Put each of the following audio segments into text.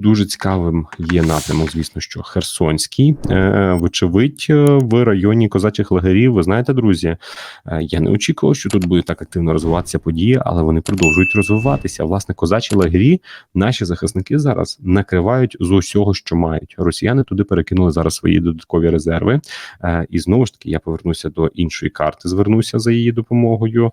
Дуже цікавим є напрямок, звісно, що Херсонський, Е, вочевидь, е, в районі козачих лагерів. Ви знаєте, друзі, е, я не очікував, що тут буде так активно розвиватися події, але вони продовжують розвиватися. Власне, козачі лагері наші захисники зараз накривають з усього, що мають. Росіяни туди перекинули зараз свої додаткові резерви. І знову ж таки, я повернуся до іншої карти. Звернуся за її допомогою.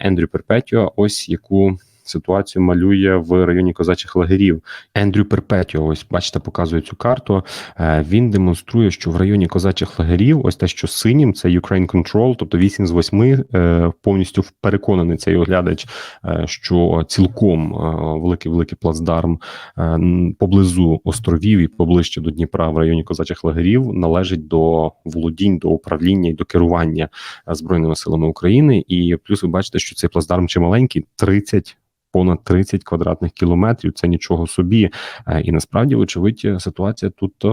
Ендрю Перпетіо, ось яку. Ситуацію малює в районі козачих лагерів. Ендрю Перпетіо, ось бачите, показує цю карту. Е, Він демонструє, що в районі козачих лагерів, ось те, що синім, це Ukraine Control, тобто 8 з 8, е, повністю переконаний цей оглядач, е, що цілком великий великий плацдарм поблизу островів і поближче до Дніпра в районі козачих лагерів належить до володінь, до управління і до керування збройними силами України. І плюс ви бачите, що цей плацдарм чималенький 30 понад 30 квадратних кілометрів. Це нічого собі. Е, І насправді, вочевидь, ситуація тут е,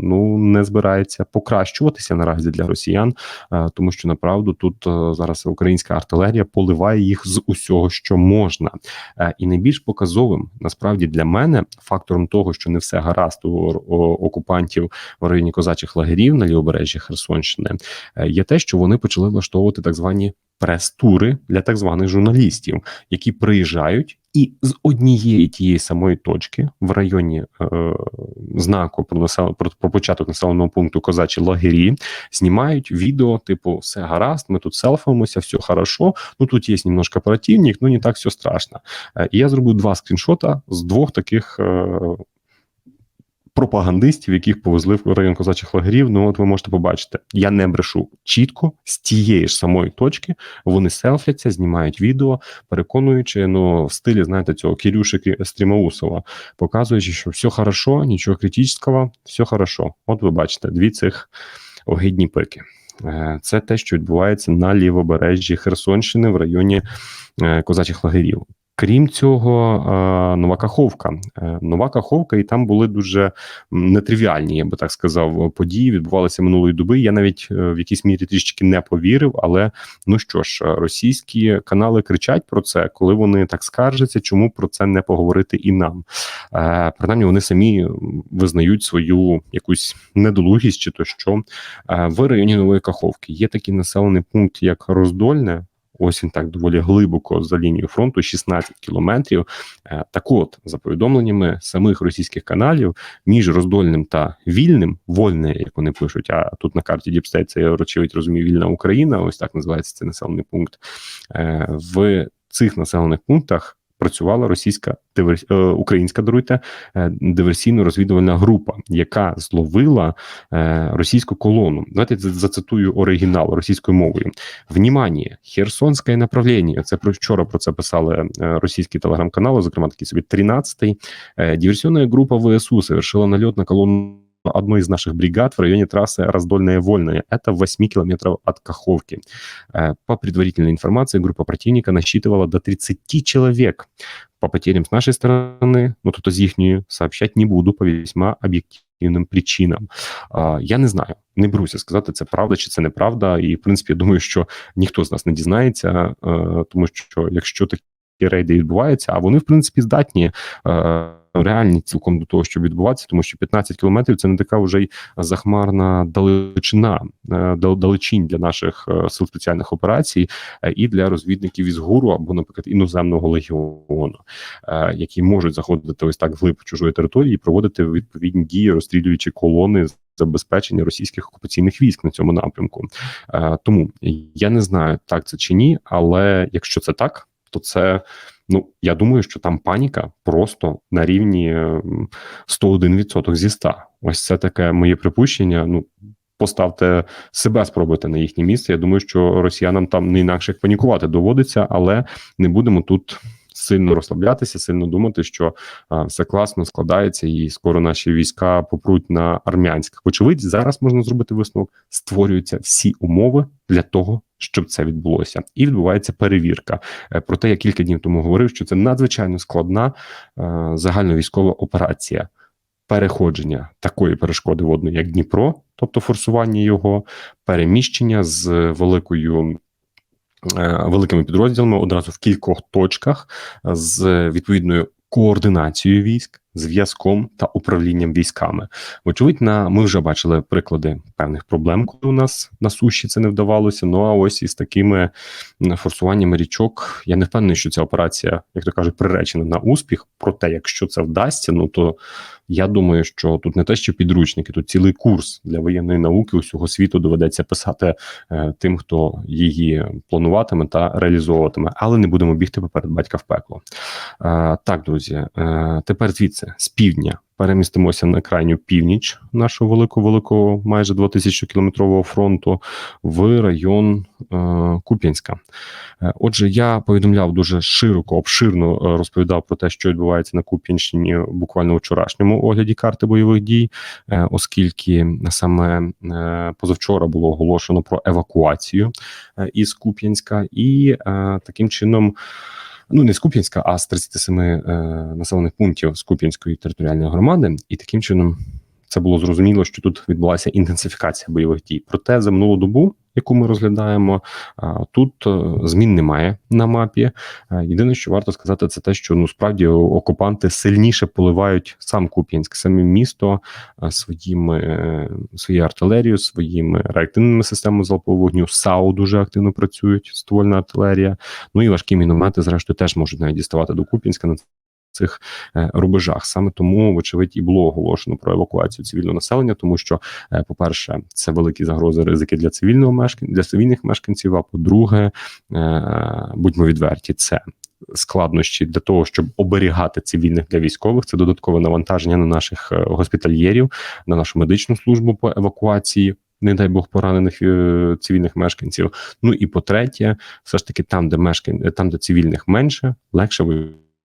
ну не збирається покращуватися наразі для росіян, е, тому що направду тут зараз українська артилерія поливає їх з усього, що можна. І найбільш показовим насправді для мене фактором того, що не все гаразд у окупантів в районі козачих лагерів на лівобережжі Херсонщини, є те, що вони почали влаштовувати так звані прес-тури для так званих журналістів, які приїжджають і з однієї тієї самої точки в районі е, знаку про насел... про, початок населеного пункту козачі лагері знімають відео, типу, все гаразд, ми тут селфимося, все хорошо. Ну тут є немножко оперативник, ну не так все страшно. Е, і я зробив два скріншота з двох таких. Е, Пропагандистів, яких повезли в район козачих лагерів, ну от ви можете побачити, я не брешу чітко з тієї ж самої точки. Вони селфляться, знімають відео, переконуючи ну в стилі, знаєте, цього Кирюшики Стрімаусова, показуючи, що все хорошо, нічого критичного, все хорошо. От ви бачите, дві цих огидні пики. Е, Це те, що відбувається на лівобережжі Херсонщини в районі е, козачих лагерів. Крім цього, е, нова Каховка. Е, Нова Каховка, і там були дуже нетривіальні, я би так сказав, події відбувалися минулої доби. Я навіть е, в якійсь мірі трішки не повірив. Але ну що ж, е, російські канали кричать про це, коли вони так скаржаться, чому про це не поговорити і нам. Е, Принаймні, вони самі визнають свою якусь недолугість чи то що. Е, В районі Нової Каховки є такий населений пункт, як Роздольне. Ось він так доволі глибоко за лінією фронту, 16 кілометрів. Е, Так от, за повідомленнями самих російських каналів, між роздольним та вільним, вольне, як вони пишуть, а тут на карті Діпстейт це очевидь розумію, вільна Україна. Ось так називається цей населений пункт. Е, В цих населених пунктах працювала російська дивер... е, українська даруйте е, диверсійно-розвідувальна група, яка зловила е, російську колону. Давайте зацитую оригінал російською мовою. Внімання, Херсонське направлення. Це про вчора про це писали російські телеграм-канали, зокрема такий собі 13-й. Е, Диверсионная группа ВСУ совершила налет на колонну одной из наших бригад в районе трассы Раздольная Вольная. Это в 8 километров от Каховки. Э, По предварительной информации, группа противника насчитывала до 30 человек. По потерям с нашей стороны, ну тут из їхньої, сообщать не буду по весьма об'єктивним причинам. А, Я не знаю, не беруся сказати, це правда чи це неправда. І в принципі, я думаю, що ніхто з нас не дізнається, е, тому що якщо такі рейди відбуваються, а вони в принципі здатні. е, Реальні цілком до того, щоб відбуватися, тому що 15 кілометрів це не така вже й захмарна далечина, е, далечінь для наших е, сил спеціальних операцій і для розвідників із ГУРу або, наприклад, іноземного легіону, які можуть заходити ось так вглиб чужої території і проводити відповідні дії, розстрілюючи колони забезпечення російських окупаційних військ на цьому напрямку. Тому я не знаю, так це чи ні, але якщо це так, то це. Ну, я думаю, що там паніка просто на рівні ем, 101% зі 100. Ось це таке моє припущення. Ну, поставте себе, спробуйте на їхнє місце. Я думаю, що росіянам там не інакше як панікувати доводиться, але не будемо тут сильно розслаблятися, сильно думати, що а, все класно складається, і скоро наші війська попруть на армянськ. Очевидь, зараз можна зробити висновок. Створюються всі умови для того, щоб це відбулося, і відбувається перевірка. Е, Проте я кілька днів тому говорив, що це надзвичайно складна е, загальновійськова операція. Переходження такої перешкоди водної, як Дніпро, тобто форсування його, переміщення з великою великими підрозділами одразу в кількох точках з відповідною координацією військ, зв'язком та управлінням військами. Вочевидь, на ми вже бачили приклади певних проблем, коли у нас на суші це не вдавалося. Ну а ось із такими форсуваннями річок я не впевнений, що ця операція, як то кажуть, приречена на успіх. Проте, якщо це вдасться, ну то я думаю, що тут не те, що підручники, тут цілий курс для воєнної науки усього світу доведеться писати е, тим, хто її плануватиме та реалізовуватиме, але не будемо бігти поперед батька в пекло. Е, так, друзі, е, тепер звідси з півдня. Перемістимося на крайню північ нашого великого великого майже 2000 кілометрового фронту в район е, Куп'янська. Е, Отже, я повідомляв дуже широко, обширно е, розповідав про те, що відбувається на Куп'янщині буквально у вчорашньому огляді карти бойових дій, е, оскільки саме е, позавчора було оголошено про евакуацію е, із Куп'янська, і е, таким чином. Ну, не з Куп'янська, а з 37 е, населених пунктів з Куп'янської територіальної громади, і таким чином це було зрозуміло, що тут відбулася інтенсифікація бойових дій. Проте за минулу добу, яку ми розглядаємо, тут е, змін немає на мапі. Е, Єдине, що варто сказати, це те, що ну справді окупанти сильніше поливають сам Куп'янськ, саме місто е, своїми своєю артилерією, своїми реактивними системами залпового вогню. САУ дуже активно працюють, ствольна артилерія. Ну і важкі міномети, зрештою, теж можуть навіть діставати до Куп'янська цих е, рубежах. Саме тому, вочевидь, і було оголошено про евакуацію цивільного населення, тому що, е, по-перше, це великі загрози ризики для цивільного мешкан... для цивільних мешканців. А по-друге, е, будьмо відверті, це. Складнощі для того, щоб оберігати цивільних для військових, це додаткове навантаження на наших госпітальєрів, на нашу медичну службу по евакуації. Не дай Бог поранених цивільних мешканців. Ну і по-третє, все ж таки, там, де мешкан... там, де цивільних менше, легше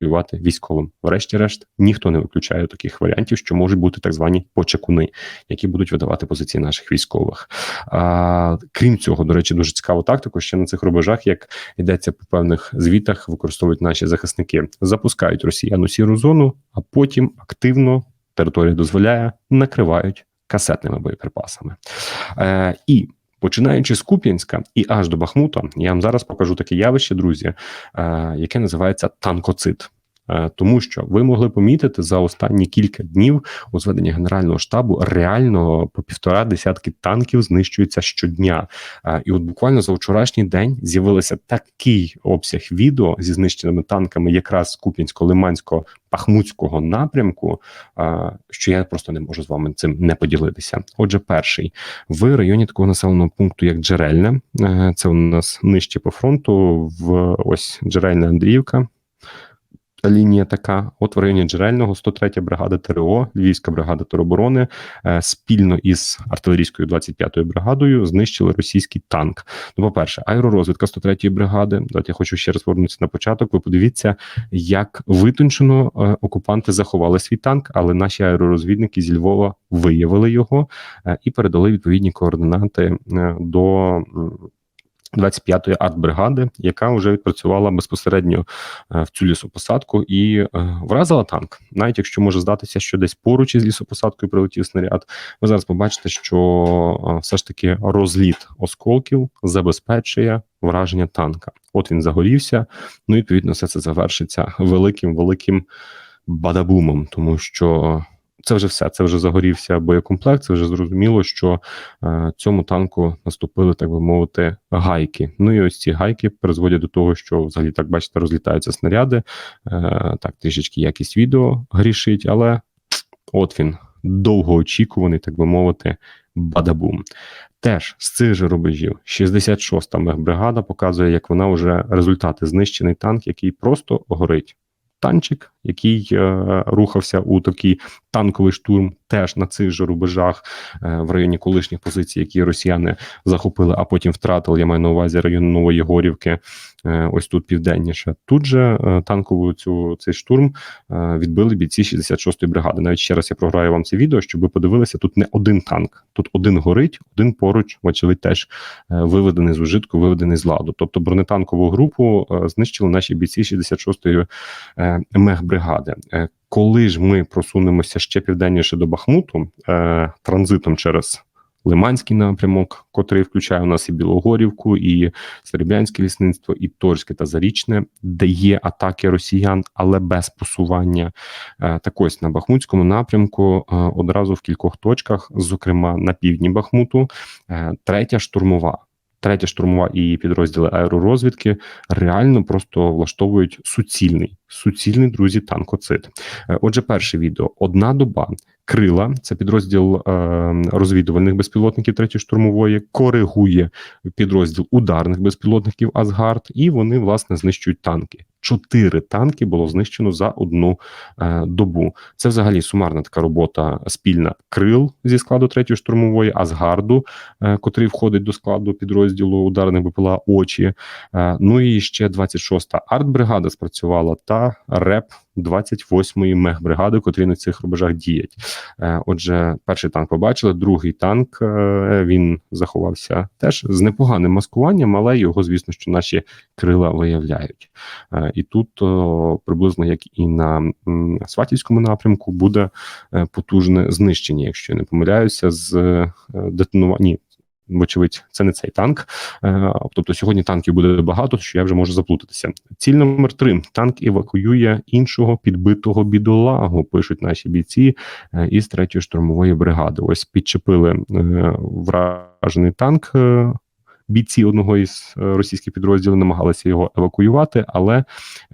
воювати військовим. Врешті-решт, ніхто не виключає таких варіантів, що можуть бути так звані почекуни, які будуть видавати позиції наших військових. А, крім цього, до речі, дуже цікаво тактику. Ще на цих рубежах, як йдеться по певних звітах, використовують наші захисники, запускають росіян у сіру зону, а потім активно територія дозволяє накривають касетними боєприпасами. Е, і Починаючи з Куп'янська і аж до Бахмута, я вам зараз покажу таке явище, друзі, е, яке називається танкоцит. Е, Тому що ви могли помітити за останні кілька днів у зведенні Генерального штабу реально по півтора десятки танків знищуються щодня. Е, І от буквально за вчорашній день з'явився такий обсяг відео зі знищеними танками, якраз з Куп'янсько-Лиманського Пахмутського напрямку, е, що я просто не можу з вами цим не поділитися. Отже, перший в районі такого населеного пункту, як Джерельне, це у нас нижче по фронту, в ось Джерельна Андріївка. Лінія така, от в районі Джерельного, 103 бригада ТРО, Львівська бригада тероборони е, спільно із артилерійською 25-ю бригадою знищили російський танк. Ну, по-перше, аеророзвідка 103-ї бригади. Давайте я хочу ще раз повернутися на початок. Ви подивіться, як витончено е, окупанти заховали свій танк, але наші аеророзвідники зі Львова виявили його е, і передали відповідні координати до. М, 25-ї артбригади, яка вже відпрацювала безпосередньо е, в цю лісопосадку і е, вразила танк. Навіть якщо може здатися, що десь поруч із лісопосадкою прилетів снаряд, ви зараз побачите, що е, все ж таки розліт осколків забезпечує враження танка. От він загорівся. Ну і відповідно все це завершиться великим великим бадабумом, тому що. Це вже все. Це вже загорівся боєкомплект. Це вже зрозуміло, що е, цьому танку наступили, так би мовити, гайки. Ну і ось ці гайки призводять до того, що взагалі так бачите, розлітаються снаряди. Е, так, трішечки якість відео грішить, але от він довгоочікуваний, так би мовити, бадабум. Теж з цих же рубежів 66-та мехбригада показує, як вона вже результати знищений танк, який просто горить. Танчик, який е, рухався у такий танковий штурм, теж на цих же рубежах е, в районі колишніх позицій, які росіяни захопили, а потім втратили. Я маю на увазі район Нової Горівки, ось тут південніше. Тут же е, танкову цю цей штурм е, відбили бійці 66-ї бригади. Навіть ще раз я програю вам це відео, щоб ви подивилися. Тут не один танк, тут один горить, один поруч, вочевидь, теж е, виведений з ужитку, виведений з ладу. Тобто бронетанкову групу е, знищили наші бійці 66-ї е, мехбригади. Е, Коли ж ми просунемося ще південніше до Бахмуту, е, транзитом через Лиманський напрямок, котрий включає у нас і Білогорівку, і Серебрянське лісництво, і Торське та Зарічне, де є атаки росіян, але без посування. Е, Так ось на Бахмутському напрямку е, одразу в кількох точках, зокрема на півдні Бахмуту, е, третя штурмова. Третя штурмова і підрозділи аеророзвідки реально просто влаштовують суцільний, суцільний друзі танкоцит. Отже, перше відео: одна доба. Крила, це підрозділ е, розвідувальних безпілотників третьої штурмової, коригує підрозділ ударних безпілотників Асгард, і вони власне знищують танки. Чотири танки було знищено за одну е, добу. Це взагалі сумарна така робота спільна крил зі складу третьої штурмової, Асгарду, е, котрий входить до складу підрозділу ударних БПЛА очі. Е, ну і ще 26-та артбригада спрацювала та РЕП 28-ї мехбригади, котрі на цих рубежах діють. Е, Отже, перший танк побачили, другий танк е, він заховався теж з непоганим маскуванням, але його, звісно, що наші крила виявляють. Е, І тут приблизно як і на Сватівському напрямку буде е, потужне знищення, якщо я не помиляюся, з е, детонування. Вочевидь, це не цей танк. Е, Тобто сьогодні танків буде багато, що я вже можу заплутатися. Ціль номер три: танк евакуює іншого підбитого бідолагу. Пишуть наші бійці е, із третьої штурмової бригади. Ось підчепили е, вражений танк. Бійці одного із е, російських підрозділів намагалися його евакуювати, але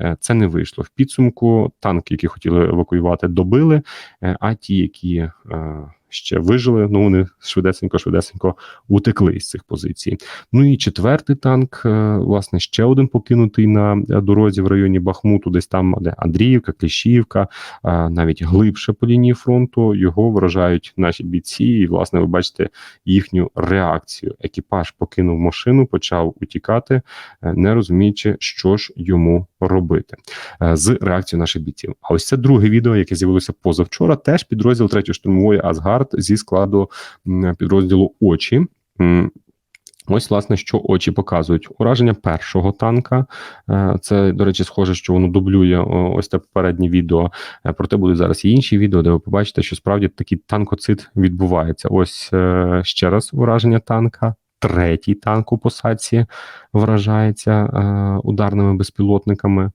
е, це не вийшло. В підсумку танки, які хотіли евакуювати, добили. е, А ті, які ще вижили, ну вони швидесенько, швидесенько утекли із цих позицій. Ну і четвертий танк, е, власне, ще один покинутий на е, дорозі в районі Бахмуту, десь там, де Андріївка, Кліщівка, е, навіть глибше по лінії фронту. Його вражають наші бійці. І, власне, ви бачите їхню реакцію. Екіпаж покинув машину, почав утікати, не розуміючи, що ж йому робити з реакцією наших бійців. А ось це друге відео, яке з'явилося позавчора. Теж підрозділ 3-ї штурмової Асгард зі складу підрозділу очі. Ось, власне, що очі показують. Ураження першого танка. Е, Це, до речі, схоже, що воно дублює ось те попереднє відео. Е, Проте будуть зараз і інші відео, де ви побачите, що справді такий танкоцит відбувається. Ось е, ще раз ураження танка. Третій танк у посадці вражається ударними безпілотниками.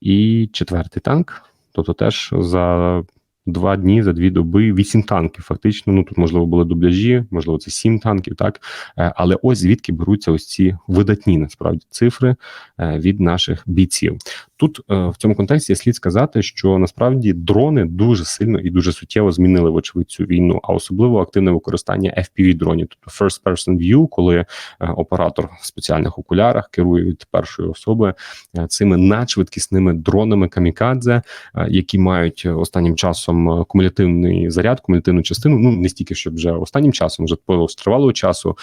І четвертий танк. Тобто теж за два дні, за дві доби, вісім танків. Фактично, ну тут можливо були дубляжі, можливо, це сім танків, так Е, але ось звідки беруться ось ці видатні насправді цифри е, від наших бійців. Тут е, в цьому контексті слід сказати, що насправді дрони дуже сильно і дуже суттєво змінили вочевидь цю війну, а особливо активне використання fpv дронів, тобто first person view, коли е, оператор в спеціальних окулярах керує від першої особи е, цими надшвидкісними дронами камікадзе, які мають останнім часом кумулятивний заряд, кумулятивну частину. Ну не стільки, щоб вже останнім часом, вже по тривалого часу.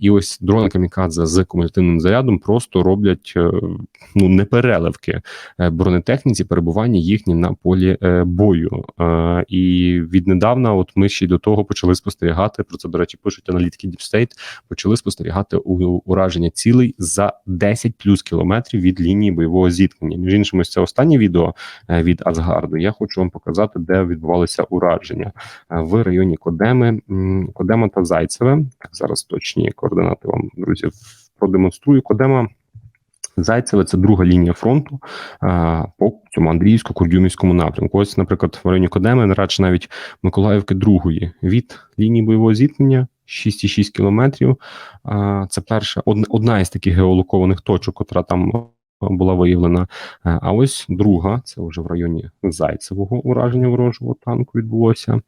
І ось дрони камікадзе з кумулятивним зарядом просто роблять ну непереливки бронетехніці, перебування їхні на полі е, бою. Е, І віднедавна, от ми ще й до того почали спостерігати. Про це до речі, пишуть аналітики Deep State, почали спостерігати ураження цілей за 10 плюс кілометрів від лінії бойового зіткнення. Між іншим, ось це останнє відео е, від Асгарду. Я хочу вам показати, де відбувалися ураження Е, в районі Кодеми, Кодема та Зайцеве. Так, зараз точні координати вам, друзі, продемонструю. Кодема. Зайцеве це друга лінія фронту а, по цьому Андріївсько-Курдюмівському напрямку. Ось, наприклад, в районі Кодеми, радше навіть Миколаївки другої від лінії бойового зіткнення 6,6 кілометрів. А, Це перша одна, із таких геолокованих точок, котра там е, була виявлена. Е, А ось друга, це вже в районі Зайцевого ураження ворожого танку відбулося.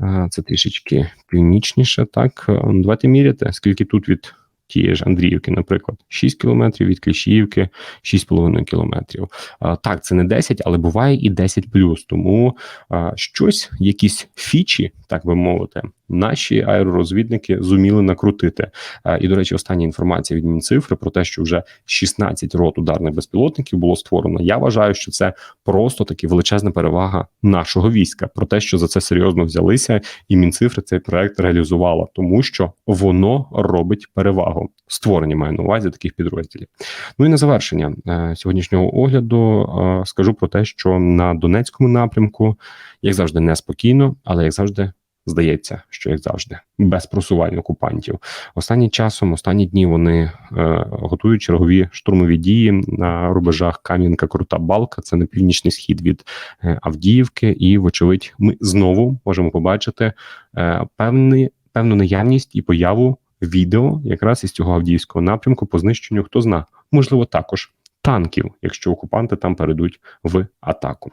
Е, Це трішечки північніше. Так, Е, давайте міряти, скільки тут від тієї ж Андріївки, наприклад, 6 кілометрів від Кліщіївки, 6,5 кілометрів. Так, це не 10, але буває і 10 плюс. Тому щось, якісь фічі, так би мовити, наші аеророзвідники зуміли накрутити. І, до речі, остання інформація від Мінцифри про те, що вже 16 рот ударних безпілотників було створено. Я вважаю, що це просто таки величезна перевага нашого війська. Про те, що за це серйозно взялися, і Мінцифри цей проект реалізувала, тому що воно робить перевагу. Створення маю на увазі таких підрозділів. Ну і на завершення е, сьогоднішнього огляду е, скажу про те, що на Донецькому напрямку, як завжди, неспокійно, але як завжди. Здається, що як завжди, без просувань окупантів. Останнім часом, останні дні вони е, готують чергові штурмові дії на рубежах Кам'янка, Крута Балка. Це на північний схід від е, Авдіївки, і, вочевидь, ми знову можемо побачити е, певний, певну наявність і появу відео якраз із цього авдіївського напрямку по знищенню. Хто зна, можливо, також танків, якщо окупанти там перейдуть в атаку.